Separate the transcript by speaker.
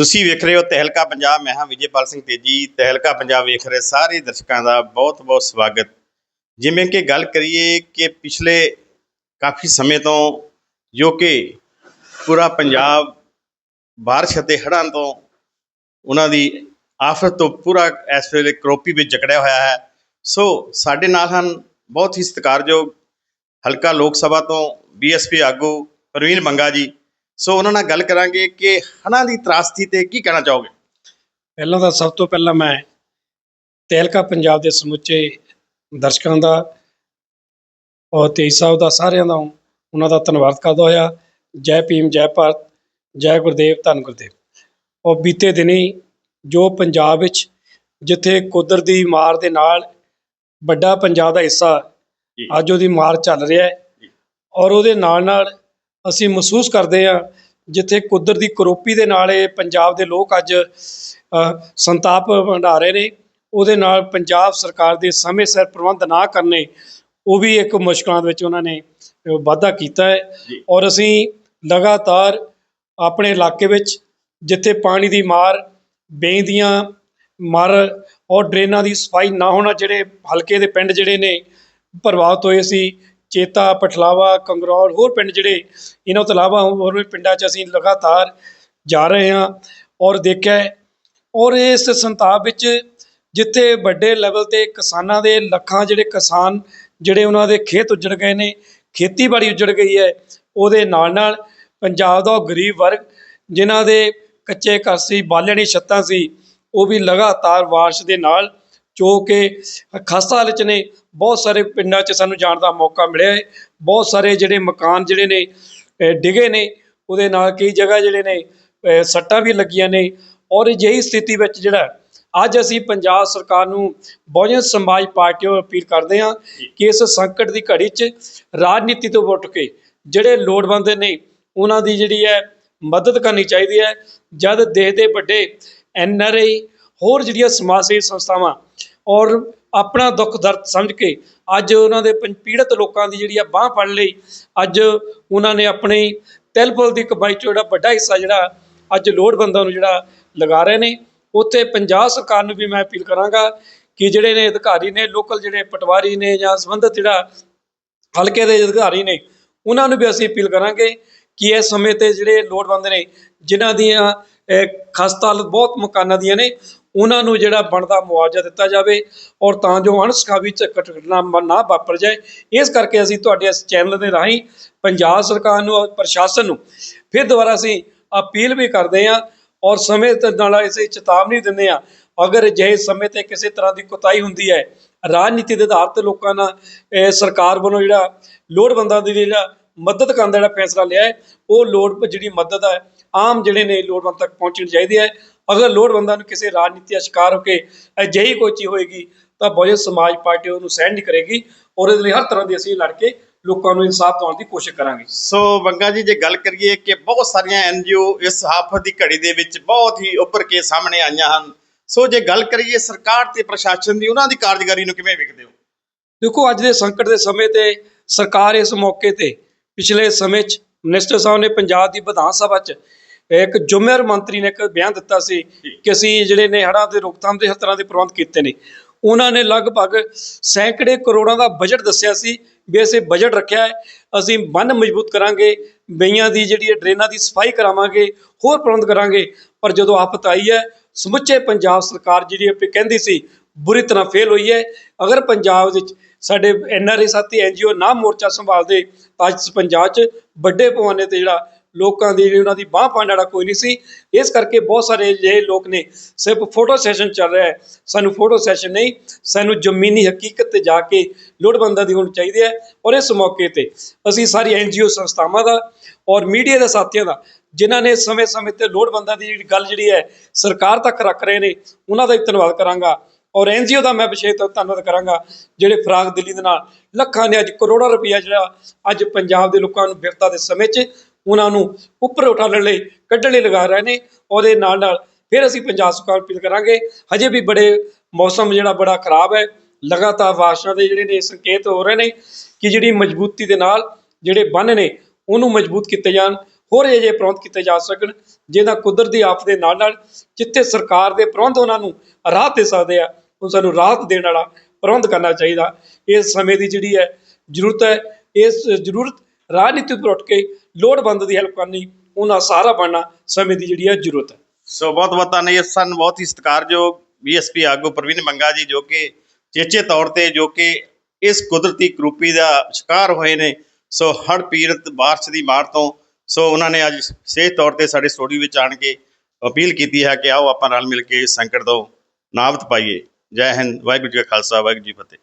Speaker 1: ਤੁਸੀਂ ਵੇਖ ਰਹੇ ਹੋ ਤਹਿਲਕਾ ਪੰਜਾਬ, ਮੈਂ ਹਾਂ ਵਿਜੇਪਾਲ ਸਿੰਘ ਤੇਜੀ। ਤਹਿਲਕਾ ਪੰਜਾਬ ਵੇਖ ਰਹੇ ਸਾਰੇ ਦਰਸ਼ਕਾਂ ਦਾ ਬਹੁਤ-ਬਹੁਤ ਸਵਾਗਤ। ਜਿਵੇਂ ਕਿ ਗੱਲ ਕਰੀਏ ਕਿ ਪਿਛਲੇ ਕਾਫੀ ਸਮੇਂ ਤੋਂ ਜੋ ਕਿ ਪੂਰਾ ਪੰਜਾਬ ਬਾਰਿਸ਼ ਅਤੇ ਹੜ੍ਹਾਂ ਤੋਂ ਉਹਨਾਂ ਦੀ ਆਫਤ ਤੋਂ ਪੂਰਾ ਇਸ ਵੇਲੇ ਕਰੋਪੀ ਵਿੱਚ ਜਕੜਿਆ ਹੋਇਆ ਹੈ। ਸੋ ਸਾਡੇ ਨਾਲ ਹਨ ਬਹੁਤ ਹੀ ਸਤਿਕਾਰਯੋਗ ਹਲਕਾ ਲੋਕ ਸਭਾ ਤੋਂ ਬੀਐਸਪੀ ਆਗੂ ਪ੍ਰਵੀਨ ਮੰਗਾ ਜੀ। ਸੋ ਉਹਨਾਂ ਨਾਲ ਗੱਲ ਕਰਾਂਗੇ ਕਿ ਹੜ੍ਹਾਂ ਦੀ ਤਰਾਸਦੀ ਤੇ ਕੀ ਕਹਿਣਾ ਚਾਹੋਗੇ
Speaker 2: ਪਹਿਲਾਂ ਤਾਂ ਸਭ ਤੋਂ ਪਹਿਲਾਂ ਮੈਂ ਤਹਿਲਕਾ ਪੰਜਾਬ ਦੇ ਸਮੁੱਚੇ ਦਰਸ਼ਕਾਂ ਦਾ ਔਰ ਤੇਜ ਸਾਹਿਬ ਦਾ ਸਾਰਿਆਂ ਦਾ ਉਹਨਾਂ ਦਾ ਧੰਨਵਾਦ ਕਰਦਾ ਹੋਇਆ ਜੈ ਭੀਮ ਜੈ ਭਾਰਤ ਜੈ ਗੁਰਦੇਵ ਧੰਨ ਗੁਰਦੇਵ ਔਰ ਬੀਤੇ ਦਿਨੀ ਜੋ ਪੰਜਾਬ ਵਿੱਚ ਜਿੱਥੇ ਕੁਦਰਤ ਦੀ ਮਾਰ ਦੇ ਨਾਲ ਵੱਡਾ ਪੰਜਾਬ ਦਾ ਹਿੱਸਾ। ਅੱਜ ਉਹਦੀ ਮਾਰ ਚੱਲ ਰਿਹਾ ਹੈ। ਔਰ ਉਹਦੇ ਨਾਲ ਨਾਲ ਅਸੀਂ ਮਹਿਸੂਸ ਕਰਦੇ ਹਾਂ ਜਿੱਥੇ ਕੁਦਰਤ ਦੀ ਕਰੋਪੀ ਦੇ ਨਾਲ ਇਹ ਪੰਜਾਬ ਦੇ ਲੋਕ ਅੱਜ ਸੰਤਾਪ ਵੰਡਾ ਰਹੇ ਨੇ ਉਹਦੇ ਨਾਲ ਪੰਜਾਬ ਸਰਕਾਰ ਦੇ ਸਮੇਂ ਸਿਰ ਪ੍ਰਬੰਧ ਨਾ ਕਰਨੇ ਉਹ ਵੀ ਇੱਕ ਮੁਸ਼ਕਲਾਂ ਦੇ ਵਿੱਚ ਉਹਨਾਂ ਨੇ ਵਾਧਾ ਕੀਤਾ ਹੈ। ਔਰ ਅਸੀਂ ਲਗਾਤਾਰ ਆਪਣੇ ਇਲਾਕੇ ਵਿੱਚ ਜਿੱਥੇ ਪਾਣੀ ਦੀ ਮਾਰ ਬੇਂ ਦੀਆਂ ਮਰ ਔਰ ਡਰੇਨਾਂ ਦੀ ਸਫ਼ਾਈ ਨਾ ਹੋਣਾ ਜਿਹੜੇ ਹਲਕੇ ਦੇ ਪਿੰਡ ਜਿਹੜੇ ਨੇ ਪ੍ਰਭਾਵਿਤ ਹੋਏ ਸੀ ਚੇਤਾ, ਪਠਲਾਵਾ, ਕੰਗਰੌਲ, ਹੋਰ ਪਿੰਡ ਜਿਹੜੇ ਇਹਨਾਂ ਤੋਂ ਇਲਾਵਾ ਹੋਰ ਵੀ ਪਿੰਡਾਂ 'ਚ ਅਸੀਂ ਲਗਾਤਾਰ ਜਾ ਰਹੇ ਹਾਂ ਔਰ ਦੇਖਿਆ ਔਰ ਇਸ ਸੰਤਾਪ ਵਿੱਚ ਜਿੱਥੇ ਵੱਡੇ ਲੈਵਲ ਤੇ ਕਿਸਾਨਾਂ ਦੇ ਲੱਖਾਂ ਜਿਹੜੇ ਕਿਸਾਨ ਜਿਹੜੇ ਉਹਨਾਂ ਦੇ ਖੇਤ ਉੱਜੜ ਗਏ ਨੇ, ਖੇਤੀਬਾੜੀ ਉੱਜੜ ਗਈ ਹੈ, ਉਹਦੇ ਨਾਲ ਨਾਲ ਪੰਜਾਬ ਦਾ ਉਹ ਗਰੀਬ ਵਰਗ ਜਿਨ੍ਹਾਂ ਦੇ ਕੱਚੇ ਘਰ ਸੀ, ਬਾਲਣੀ ਛੱਤਾਂ ਸੀ, ਉਹ ਵੀ ਲਗਾਤਾਰ ਵਾਰਸ਼ ਦੇ ਨਾਲ ਜੋ ਕਿ ਖਸਤਾ ਹਾਲਤ ਨੇ ਬਹੁਤ ਸਾਰੇ ਪਿੰਡਾਂ 'ਚ ਸਾਨੂੰ ਜਾਣ ਦਾ ਮੌਕਾ ਮਿਲਿਆ ਹੈ। ਬਹੁਤ ਸਾਰੇ ਜਿਹੜੇ ਮਕਾਨ ਜਿਹੜੇ ਨੇ ਡਿੱਗੇ ਨੇ ਉਹਦੇ ਨਾਲ ਕਈ ਜਗ੍ਹਾ ਜਿਹੜੇ ਨੇ ਸੱਟਾਂ ਵੀ ਲੱਗੀਆਂ ਨੇ। ਔਰ ਅਜਿਹੀ ਸਥਿਤੀ ਵਿੱਚ ਜਿਹੜਾ ਅੱਜ ਅਸੀਂ ਪੰਜਾਬ ਸਰਕਾਰ ਨੂੰ ਬਹੁਜਨ ਸਮਾਜ ਪਾਰਟੀ ਨੂੰ ਅਪੀਲ ਕਰਦੇ ਹਾਂ ਕਿ ਇਸ ਸੰਕਟ ਦੀ ਘੜੀ 'ਚ ਰਾਜਨੀਤੀ ਤੋਂ ਉੱਠ ਕੇ ਜਿਹੜੇ ਲੋੜਵੰਦ ਨੇ ਉਹਨਾਂ ਦੀ ਜਿਹੜੀ ਹੈ ਮਦਦ ਕਰਨੀ ਚਾਹੀਦੀ ਹੈ। ਜਦ ਦੇਸ਼ ਦੇ ਵੱਡੇ ਐਨ ਆਰ ਆਈ ਹੋਰ ਜਿਹੜੀਆਂ ਸਮਾਜ ਸੇਵੀ ਸੰਸਥਾਵਾਂ ਔਰ ਆਪਣਾ ਦੁੱਖ ਦਰਦ ਸਮਝ ਕੇ ਅੱਜ ਉਹਨਾਂ ਦੇ ਪੰ- ਪੀੜਤ ਲੋਕਾਂ ਦੀ ਜਿਹੜੀ ਆ ਬਾਹ ਫੜ ਲਈ ਅੱਜ ਉਹਨਾਂ ਨੇ ਆਪਣੀ ਤਿਲਫੁਲ ਦੀ ਕਮਾਈ ਚੋਂ ਜਿਹੜਾ ਵੱਡਾ ਹਿੱਸਾ ਜਿਹੜਾ ਅੱਜ ਲੋੜਵੰਦਾਂ ਨੂੰ ਜਿਹੜਾ ਲਗਾ ਰਹੇ ਨੇ। ਉੱਥੇ ਪੰਜਾਬ ਸਰਕਾਰ ਨੂੰ ਵੀ ਮੈਂ ਅਪੀਲ ਕਰਾਂਗਾ ਕਿ ਜਿਹੜੇ ਨੇ ਅਧਿਕਾਰੀ ਨੇ ਲੋਕਲ ਜਿਹੜੇ ਪਟਵਾਰੀ ਨੇ ਜਾਂ ਸੰਬੰਧਿਤ ਜਿਹੜਾ ਹਲਕੇ ਦੇ ਅਧਿਕਾਰੀ ਨੇ ਉਹਨਾਂ ਨੂੰ ਵੀ ਅਸੀਂ ਅਪੀਲ ਕਰਾਂਗੇ ਕਿ ਇਸ ਸਮੇਂ ਤੇ ਜਿਹੜੇ ਲੋੜਵੰਦ ਨੇ ਜਿਨ੍ਹਾਂ ਦੀਆਂ ਅਹ, ਖਸਤਾ ਬਹੁਤ ਮਕਾਨਾਂ ਦੀਆਂ ਨੇ ਉਹਨਾਂ ਨੂੰ ਜਿਹੜਾ ਬਣਦਾ ਮੁਆਵਜ਼ਾ ਦਿੱਤਾ ਜਾਵੇ ਔਰ ਤਾਂ ਜੋ ਅਣਸਖਾਵੀ ਝਕਟ ਘਟਨਾ ਨਾ ਵਾਪਰ ਜਾਏ। ਇਸ ਕਰਕੇ ਅਸੀਂ ਤੁਹਾਡੇ ਇਸ ਚੈਨਲ ਦੇ ਰਾਹੀਂ ਪੰਜਾਬ ਸਰਕਾਰ ਨੂੰ ਔਰ ਪ੍ਰਸ਼ਾਸਨ ਨੂੰ ਫਿਰ ਦੁਬਾਰਾ ਅਸੀਂ ਅਪੀਲ ਵੀ ਕਰਦੇ ਹਾਂ ਔਰ ਸਮੇਂ ਤੇ ਨਾਲ ਅਸੀਂ ਚੇਤਾਵਨੀ ਦਿੰਦੇ ਹਾਂ, ਅਗਰ ਅਜਿਹੇ ਸਮੇਂ ਤੇ ਕਿਸੇ ਤਰ੍ਹਾਂ ਦੀ ਕੁਤਾਹੀ ਹੁੰਦੀ ਹੈ, ਰਾਜਨੀਤੀ ਦੇ ਆਧਾਰ ਤੇ ਲੋਕਾਂ ਨਾਲ ਸਰਕਾਰ ਵੱਲੋਂ ਜਿਹੜਾ ਲੋੜਵੰਦਾਂ ਦੀ ਜਿਹੜਾ ਮਦਦ ਕਰਨ ਦਾ ਜਿਹੜਾ ਫੈਸਲਾ ਲਿਆ ਹੈ, ਉਹ ਲੋੜ ਜਿਹੜੀ ਮਦਦ ਹੈ, ਆਮ ਜਿਹੜੇ ਨੇ ਲੋੜਵੰਦ ਤੱਕ ਪਹੁੰਚਣੀ ਚਾਹੀਦੀ ਹੈ। ਅਗਰ ਲੋੜਵੰਦਾਂ ਨੂੰ ਕਿਸੇ ਰਾਜਨੀਤੀ ਦਾ ਸ਼ਿਕਾਰ ਹੋ ਕੇ ਅਜਿਹੀ ਕੋਈ ਚੀਜ਼ ਹੋਏਗੀ ਤਾਂ ਬਹੁਜਨ ਸਮਾਜ ਪਾਰਟੀ ਉਹਨੂੰ ਸਹਿਣ ਨਹੀਂ ਕਰੇਗੀ। ਔਰ ਇਹਦੇ ਲਈ ਹਰ ਤਰ੍ਹਾਂ ਦੀ ਅਸੀਂ ਲੜ ਕੇ ਲੋਕਾਂ ਨੂੰ ਇਨਸਾਫ ਦਿਵਾਉਣ ਦੀ ਕੋਸ਼ਿਸ਼ ਕਰਾਂਗੇ।
Speaker 1: ਸੋ ਬੰਗਾ ਜੀ ਜੇ ਗੱਲ ਕਰੀਏ ਕਿ ਬਹੁਤ ਸਾਰੀਆਂ ਐਨਜੀਓ ਇਸ ਆਫਤ ਦੀ ਘੜੀ ਦੇ ਵਿੱਚ ਬਹੁਤ ਹੀ ਉੱਭਰ ਕੇ ਸਾਹਮਣੇ ਆਈਆਂ ਹਨ ਸੋ ਜੇ ਗੱਲ ਕਰੀਏ ਸਰਕਾਰ ਤੇ ਪ੍ਰਸ਼ਾਸਨ ਦੀ ਉਹਨਾਂ ਦੀ ਕਾਰਜਕਾਰੀ ਨੂੰ ਕਿਵੇਂ ਵੇਖਦੇ ਹੋ?
Speaker 2: ਦੇਖੋ ਅੱਜ ਦੇ ਸੰਕਟ ਦੇ ਸਮੇਂ ਤੇ ਸਰਕਾਰ ਇਸ ਮੌਕੇ ਤੇ ਪਿਛਲੇ ਸਮੇਂ 'ਚ ਮਿਨਿਸਟਰ ਸਾਹਿਬ ਨੇ ਪੰਜਾਬ ਦੀ ਵਿਧਾਨ ਸਭਾ 'ਚ ਇੱਕ ਜ਼ਿੰਮੇਵਾਰ ਮੰਤਰੀ ਨੇ ਇੱਕ ਬਿਆਨ ਦਿੱਤਾ ਸੀ ਕਿ ਅਸੀਂ ਜਿਹੜੇ ਨੇ ਹੜ੍ਹਾਂ ਦੇ ਰੋਕਥਾਮ ਦੇ ਹਰ ਤਰ੍ਹਾਂ ਦੇ ਪ੍ਰਬੰਧ ਕੀਤੇ ਨੇ। ਉਹਨਾਂ ਨੇ ਲਗਭਗ ਸੈਂਕੜੇ ਕਰੋੜਾਂ ਦਾ ਬਜਟ ਦੱਸਿਆ ਸੀ ਵੀ ਅਸੀਂ ਬਜਟ ਰੱਖਿਆ ਹੈ ਅਸੀਂ ਬੰਨ ਮਜ਼ਬੂਤ ਕਰਾਂਗੇ ਬਈਆਂ ਦੀ ਜਿਹੜੀ ਡਰੇਨਾਂ ਦੀ ਸਫ਼ਾਈ ਕਰਾਵਾਂਗੇ ਹੋਰ ਪ੍ਰਬੰਧ ਕਰਾਂਗੇ। ਪਰ ਜਦੋਂ ਆਫਤ ਆਈ ਹੈ ਸਮੁੱਚੇ ਪੰਜਾਬ ਸਰਕਾਰ ਜਿਹੜੀ ਆਪੇ ਕਹਿੰਦੀ ਸੀ ਬੁਰੀ ਤਰ੍ਹਾਂ ਫੇਲ ਹੋਈ ਹੈ। ਅਗਰ ਪੰਜਾਬ ਵਿੱਚ ਸਾਡੇ ਐਨਆਰਆਈ ਸਾਥੀ ਐਨਜੀਓ ਨਾ ਮੋਰਚਾ ਸੰਭਾਲਦੇ ਤਾਂ ਅੱਜ ਪੰਜਾਬ 'ਚ ਵੱਡੇ ਪੈਮਾਨੇ ਤੇ ਜਿਹੜਾ ਲੋਕਾਂ ਦੀ ਉਹਨਾਂ ਦੀ ਬਾਹ ਪਾਉਣ ਵਾਲਾ ਕੋਈ ਨਹੀਂ ਸੀ। ਇਸ ਕਰਕੇ ਬਹੁਤ ਸਾਰੇ ਜਿਹੜੇ ਲੋਕ ਨੇ, ਸਿਰਫ ਫੋਟੋ ਸੈਸ਼ਨ ਚੱਲ ਰਿਹਾ ਹੈ। ਸਾਨੂੰ ਫੋਟੋ ਸੈਸ਼ਨ ਨਹੀਂ, ਸਾਨੂੰ ਜ਼ਮੀਨੀ ਹਕੀਕਤ ਤੇ ਜਾ ਕੇ ਲੋੜਵੰਦਾਂ ਦੀ ਹੋਣੀ ਚਾਹੀਦੀ ਹੈ। ਔਰ ਇਸ ਮੌਕੇ ਤੇ ਅਸੀਂ ਸਾਰੀ ਐਨਜੀਓ ਸੰਸਥਾਵਾਂ ਦਾ ਔਰ ਮੀਡੀਆ ਦੇ ਸਾਥੀਆਂ ਦਾ, ਜਿਨ੍ਹਾਂ ਨੇ ਸਮੇਂ-ਸਮੇਂ ਤੇ ਲੋੜਵੰਦਾਂ ਦੀ ਜਿਹੜੀ ਗੱਲ ਜਿਹੜੀ ਹੈ, ਸਰਕਾਰ ਤੱਕ ਰੱਖ ਰਹੇ ਨੇ, ਉਹਨਾਂ ਦਾ ਵੀ ਧੰਨਵਾਦ ਕਰਾਂਗਾ। ਔਰ ਐਨਜੀਓ ਦਾ ਮੈਂ ਵਿਸ਼ੇਸ਼ ਤੌਰ ਧੰਨਵਾਦ ਕਰਾਂਗਾ, ਜਿਹੜੇ ਫਰਾਗ ਦਿੱਲੀ ਦੇ ਨਾਲ, ਲੱਖਾਂ ਨੇ ਅੱਜ ਕਰੋੜਾਂ ਰੁਪਈਆ ਜਿਹੜਾ ਅੱਜ ਪੰਜਾਬ ਦੇ ਲੋਕਾਂ ਨੂੰ ਬਿਰਤਾ ਦੇ ਸਮੇਂ 'ਚ ਉਹਨਾਂ ਨੂੰ ਉੱਪਰ ਉਠਾਉਣ ਲਈ ਕੱਢਣ ਲਈ ਲਗਾ ਰਹੇ ਨੇ, ਉਹਦੇ ਨਾਲ ਨਾਲ ਫਿਰ ਅਸੀਂ ਪੰਜਾਬ ਸਰਕਾਰ ਅਪੀਲ ਕਰਾਂਗੇ, ਹਜੇ ਵੀ ਬੜੇ ਮੌਸਮ ਜਿਹੜਾ ਬੜਾ ਖਰਾਬ ਹੈ, ਲਗਾਤਾਰ ਬਾਰਿਸ਼ਾਂ ਦੇ ਜਿਹੜੇ ਨੇ ਸੰਕੇਤ ਹੋ ਰਹੇ ਨੇ ਕਿ ਜਿਹੜੀ ਮਜ਼ਬੂਤੀ ਦੇ ਨਾਲ ਜਿਹੜੇ ਬੰਨ ਨੇ, ਉਹਨੂੰ ਮਜ਼ਬੂਤ ਕੀਤੇ ਜਾਣ, ਹੋਰ ਇਹ ਜੇ ਪ੍ਰਬੰਧ ਕੀਤੇ ਜਾ ਸਕਣ, ਜਿਹਨਾਂ ਕੁਦਰਤੀ ਆਫਤ ਦੇ ਨਾਲ ਨਾਲ ਜਿੱਥੇ ਸਰਕਾਰ ਦੇ ਪ੍ਰਬੰਧ ਉਹਨਾਂ ਨੂੰ ਰਾਹਤ ਦੇ ਸਕਦੇ ਆ, ਉਹ ਸਾਨੂੰ ਰਾਹਤ ਦੇਣ ਵਾਲਾ ਪ੍ਰਬੰਧ ਕਰਨਾ ਚਾਹੀਦਾ। ਇਸ ਸਮੇਂ ਦੀ ਜਿਹੜੀ ਹੈ ਜ਼ਰੂਰਤ ਹੈ, ਇਸ ਜ਼ਰੂਰਤ ਰਾਜਨੀਤੀ ਤੋਂ ਉੱਠ ਕੇ ਲੋੜਵੰਦ ਦੀ ਹੈਲਪ ਕਰਨੀ, ਉਹਨਾਂ ਦਾ ਸਹਾਰਾ ਬਣਨਾ ਸਮੇਂ ਦੀ ਜਿਹੜੀ ਹੈ ਜ਼ਰੂਰਤ ਹੈ।
Speaker 1: ਸੋ ਬਹੁਤ ਬਹੁਤ ਧੰਨਵਾਦ ਸਨ ਬਹੁਤ ਹੀ ਸਤਿਕਾਰਯੋਗ ਬੀਐਸਪੀ ਆਗੂ ਪ੍ਰਵੀਨ ਮੰਗਾ ਜੀ, ਜੋ ਕਿ ਚੇਚੇ ਤੌਰ ਤੇ ਜੋ ਕਿ ਇਸ ਕੁਦਰਤੀ ਕਰੂਪੀ ਦਾ ਸ਼ਿਕਾਰ ਹੋਏ ਨੇ। ਸੋ ਹੜ੍ਹ ਪੀੜਤ ਬਾਰਿਸ਼ ਦੀ ਮਾਰ ਤੋਂ ਸੋ ਉਹਨਾਂ ਨੇ ਅੱਜ ਸਿਹਤ ਤੌਰ ਤੇ ਸਾਡੇ ਸਟੂਡੀਓ ਵਿੱਚ ਆਣ ਕੇ ਅਪੀਲ ਕੀਤੀ ਹੈ ਕਿ ਆਓ ਆਪਾਂ ਰਲ ਮਿਲ ਕੇ ਇਸ ਸੰਕਟ ਤੋਂ ਨਾਵਤ ਪਾਈਏ। ਜੈ ਹਿੰਦ, ਵਾਹਿਗੁਰੂ ਜੀ ਕਾ ਖਾਲਸਾ, ਵਾਹਿਗੁਰੂ ਜੀ ਫਤਿਹ।